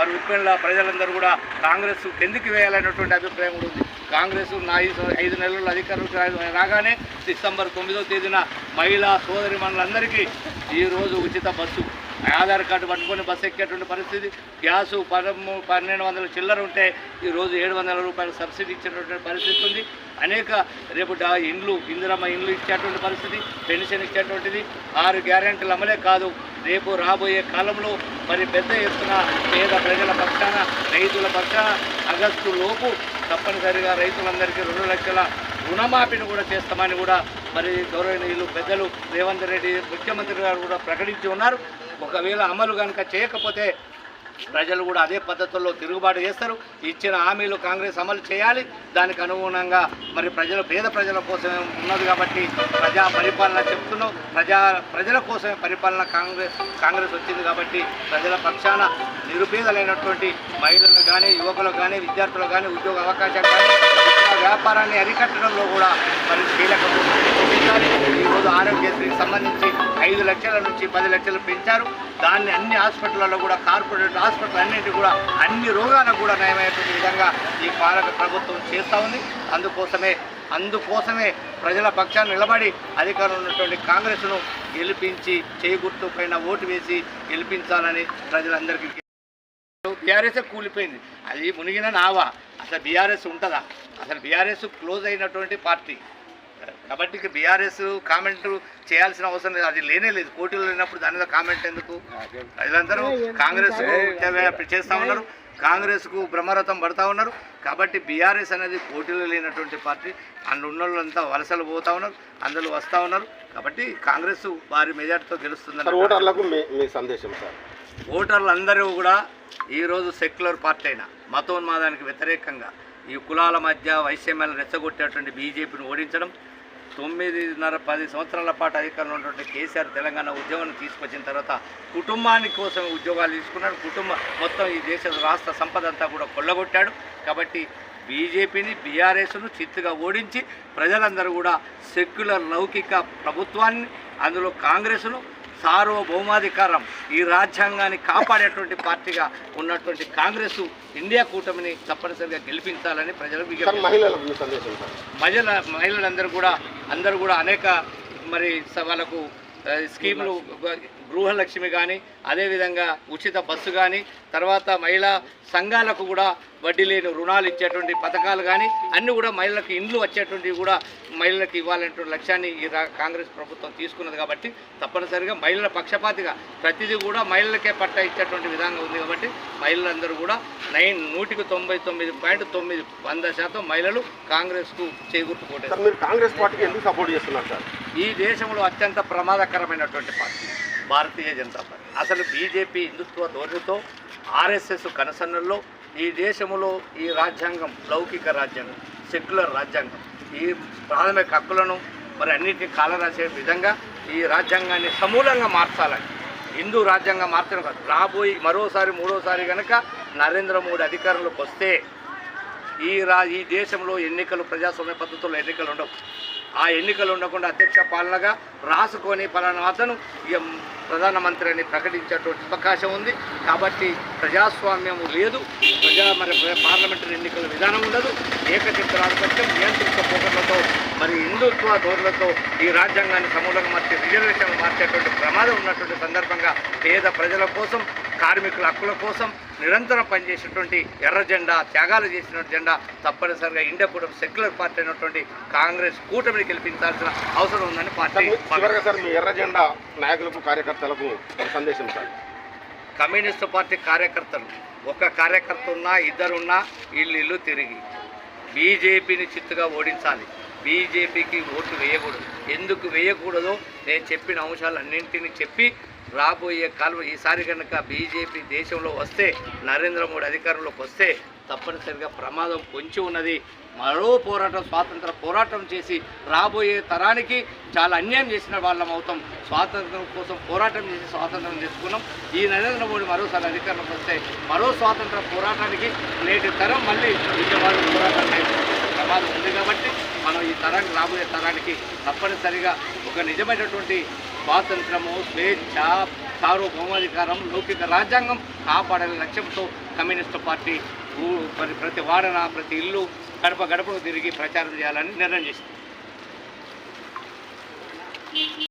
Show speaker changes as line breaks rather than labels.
మరి ఉప్పెన్ల ప్రజలందరూ కూడా కాంగ్రెస్ ఎందుకు వేయాలనేటువంటి అభిప్రాయం కూడా ఉంది. కాంగ్రెస్ నా ఐదు ఐదు నెలల అధికారులకు రాగానే డిసెంబర్ తొమ్మిదో తేదీన మహిళా సోదరి మనులందరికీ ఈరోజు ఉచిత బస్సు ఆధార్ కార్డు పట్టుకొని బస్సు ఎక్కేటువంటి పరిస్థితి. గ్యాసు పదము పన్నెండు వందల చిల్లర ఉంటే ఈరోజు ఏడు వందల రూపాయలు సబ్సిడీ ఇచ్చేటువంటి పరిస్థితి ఉంది. అనేక రేపు ఇండ్లు ఇందిరమ్మ ఇండ్లు ఇచ్చేటువంటి పరిస్థితి పెన్షన్ ఇచ్చేటువంటిది ఆరు గ్యారెంటీలు అమలే కాదు. రేపు రాబోయే కాలంలో మరి పెద్ద ఎత్తున పేద ప్రజల పక్షాన రైతుల పక్షాన ఆగస్టు లోపు తప్పనిసరిగా రైతులందరికీ రెండు లక్షల రుణమాఫీని కూడా చేస్తామని కూడా మరి గౌరవనీయులు పెద్దలు రేవంత్ రెడ్డి ముఖ్యమంత్రి గారు కూడా ప్రకటించి ఉన్నారు. ఒకవేళ అమలు కనుక చేయకపోతే ప్రజలు కూడా అదే పద్ధతుల్లో తిరుగుబాటు చేస్తారు. ఇచ్చిన హామీలు కాంగ్రెస్ అమలు చేయాలి. దానికి అనుగుణంగా మరి ప్రజలు పేద ప్రజల కోసమే ఉన్నది కాబట్టి ప్రజా పరిపాలన చెప్తున్నాం. ప్రజా ప్రజల కోసమే పరిపాలన కాంగ్రెస్ కాంగ్రెస్ వచ్చింది కాబట్టి ప్రజల పక్షాన నిరుపేదలైనటువంటి మహిళలు కానీ యువకులకు కానీ విద్యార్థులకు కానీ ఉద్యోగ అవకాశాలు కానీ వ్యాపారాన్ని అరికట్టడంలో కూడా మరి కీలక ఈరోజు ఆరోగ్యశ్రీకి సంబంధించి ఐదు లక్షల నుంచి పది లక్షలు పెంచారు. దాన్ని అన్ని హాస్పిటల్లో కూడా కార్పొరేట్ హాస్పిటల్ అన్నింటి కూడా అన్ని రోగాలకు కూడా నయమయ్యేటువంటి విధంగా ఈ పాలక ప్రభుత్వం చేస్తూ ఉంది. అందుకోసమే అందుకోసమే ప్రజల పక్షాన్ని నిలబడి అధికారంలో ఉన్నటువంటి కాంగ్రెస్ను గెలిపించి చేకూర్తు పైన ఓటు వేసి గెలిపించాలని ప్రజలందరికీ బీఆర్ఎస్ కూలిపోయింది. అది మునిగిన నావా. అసలు బీఆర్ఎస్ ఉంటుందా? అసలు బీఆర్ఎస్ క్లోజ్ అయినటువంటి పార్టీ. కాబట్టి ఇక బీఆర్ఎస్ కామెంట్ చేయాల్సిన అవసరం లేదు. అది లేనే లేదు. పోటీలో లేనప్పుడు దాని మీద కామెంట్ ఎందుకు? ప్రజలందరూ కాంగ్రెస్ చేస్తూ ఉన్నారు. కాంగ్రెస్కు బ్రహ్మరథం పడతా ఉన్నారు. కాబట్టి బీఆర్ఎస్ అనేది పోటీలో లేనటువంటి పార్టీ. అందులో ఉన్న వాళ్ళంతా వలసలు పోతా ఉన్నారు. అందులో వస్తూ ఉన్నారు. కాబట్టి కాంగ్రెస్ భారీ మెజార్టీతో గెలుస్తుందని
ఓటర్లకు మీ సందేశం సార్.
ఓటర్లు అందరూ కూడా ఈరోజు సెక్యులర్ పార్టీ అయిన మతోన్మాదానికి వ్యతిరేకంగా ఈ కులాల మధ్య వైషమ్యాలను రెచ్చగొట్టేటువంటి బీజేపీని ఓడించడం తొమ్మిదిన్నర పది సంవత్సరాల పాటు అధికారంలో ఉన్నటువంటి కేసీఆర్ తెలంగాణ ఉద్యమాన్ని తీసుకొచ్చిన తర్వాత కుటుంబాని కోసం ఉద్యోగాలు తీసుకున్నాడు. కుటుంబం మొత్తం ఈ దేశ రాష్ట్ర సంపద అంతా కూడా కొల్లగొట్టాడు. కాబట్టి బీజేపీని బీఆర్ఎస్ను చిత్తుగా ఓడించి ప్రజలందరూ కూడా సెక్యులర్ లౌకిక ప్రభుత్వాన్ని అందులో కాంగ్రెస్ను సార్వభౌమాధికారం ఈ రాజ్యాంగాన్ని కాపాడేటువంటి పార్టీగా ఉన్నటువంటి కాంగ్రెస్ ఇండియా కూటమిని తప్పనిసరిగా గెలిపించాలని ప్రజలు
సార్
విజ్ఞప్తి
మహిళలకు మీ సందేశం సార్.
మహిళ మహిళలందరూ కూడా అందరూ కూడా అనేక మరి వాళ్ళకు స్కీములు గృహలక్ష్మి కానీ అదేవిధంగా ఉచిత బస్సు కానీ తర్వాత మహిళా సంఘాలకు కూడా వడ్డీ లేని రుణాలు ఇచ్చేటువంటి పథకాలు కానీ అన్నీ కూడా మహిళలకు ఇండ్లు వచ్చేటువంటివి కూడా మహిళలకు ఇవ్వాలనేటువంటి లక్ష్యాన్ని ఈ కాంగ్రెస్ ప్రభుత్వం తీసుకున్నది కాబట్టి తప్పనిసరిగా మహిళల పక్షపాతిగా ప్రతిదీ కూడా మహిళలకే పట్టా ఇచ్చేటువంటి విధంగా ఉంది కాబట్టి మహిళలందరూ కూడా నైన్ నూటికి తొంభై తొమ్మిది పాయింట్ తొమ్మిది వంద శాతం మహిళలు కాంగ్రెస్కు
మీరు కాంగ్రెస్ పార్టీకి ఎందుకు సపోర్ట్ చేస్తున్నారు సార్?
ఈ దేశంలో అత్యంత ప్రమాదకరమైనటువంటి పార్టీ. భారతీయ జనతా పార్టీ. అసలు బీజేపీ హిందుత్వ ధోరణితో ఆర్ఎస్ఎస్ కనసన్నల్లో ఈ దేశంలో ఈ రాజ్యాంగం లౌకిక రాజ్యాంగం సెక్యులర్ రాజ్యాంగం ఈ ప్రాథమిక హక్కులను మరి అన్నిటిని కాలరాసే విధంగా ఈ రాజ్యాంగాన్ని సమూలంగా మార్చాలని. హిందూ రాజ్యాంగం మార్చడం కాదు రాబోయి మరోసారి మూడోసారి కనుక నరేంద్ర మోడీ అధికారంలోకి వస్తే ఈ రా ఈ దేశంలో ఎన్నికలు ప్రజాస్వామ్య పద్ధతుల్లో ఎన్నికలు ఉండవు. ఆ ఎన్నికలు ఉండకుండా అధ్యక్ష పాలనగా రాసుకొని పలానా అతను ఇక ప్రధానమంత్రి అని ప్రకటించేటువంటి అవకాశం ఉంది. కాబట్టి ప్రజాస్వామ్యం లేదు. ప్రజా మరి పార్లమెంటరీ ఎన్నికల విధానం ఉండదు. ఏకచిత్రాధిపత్యం నియంత్రిత పోకట్లతో మరి హిందుత్వ ధోరణులతో ఈ రాజ్యాంగాన్ని సమూలంగా మార్చి రిజర్వేషన్ మార్చేటువంటి ప్రమాదం ఉన్నటువంటి సందర్భంగా పేద ప్రజల కోసం కార్మికుల హక్కుల కోసం నిరంతరం పనిచేసేటువంటి ఎర్ర జెండా త్యాగాలు చేసిన జెండా తప్పనిసరిగా ఇండియా సెక్యులర్ పార్టీ అయినటువంటి కాంగ్రెస్ కూటమిని గెలిపించాల్సిన అవసరం ఉందని పార్టీ
సార్ మీ ఎర్ర జెండా నాయకులకు కార్యకర్తలకు సందేశం సార్.
కమ్యూనిస్టు పార్టీ కార్యకర్తలు ఒక కార్యకర్త ఉన్నా ఇద్దరున్నా ఇల్లు ఇల్లు తిరిగి. బీజేపీని చిత్తుగా ఓడించాలి. బీజేపీకి ఓటు వేయకూడదు. ఎందుకు వేయకూడదో నేను చెప్పిన అంశాలన్నింటినీ చెప్పి రాబోయే కాలం ఈసారి కనుక బీజేపీ దేశంలో వస్తే నరేంద్ర మోడీ అధికారంలోకి వస్తే తప్పనిసరిగా ప్రమాదం పొంచి ఉన్నది. మరో పోరాటం స్వాతంత్ర పోరాటం చేసి రాబోయే తరానికి చాలా అన్యాయం చేసిన వాళ్ళం అవుతాం. స్వాతంత్రం కోసం పోరాటం చేసి స్వాతంత్రం తెచ్చుకున్నాం. ఈ నరేంద్ర మోడీ మరోసారి అధికారంలోకి వస్తే మరో స్వాతంత్ర పోరాటానికి నేటి తరం మళ్ళీ విజయవాడ పోరాటం ప్రమాదం ఉంది కాబట్టి మనం ఈ తరానికి రాబోయే తరానికి తప్పనిసరిగా ఒక నిజమైనటువంటి స్వాతంత్రము స్వేచ్ఛ సార్వభౌమాధికారం లౌకిక రాజ్యాంగం కాపాడాలనే లక్ష్యంతో కమ్యూనిస్టు పార్టీ మరి ప్రతి వాడన ప్రతి ఇల్లు గడప గడపకు తిరిగి ప్రచారం చేయాలని నిర్ణయం చేసింది.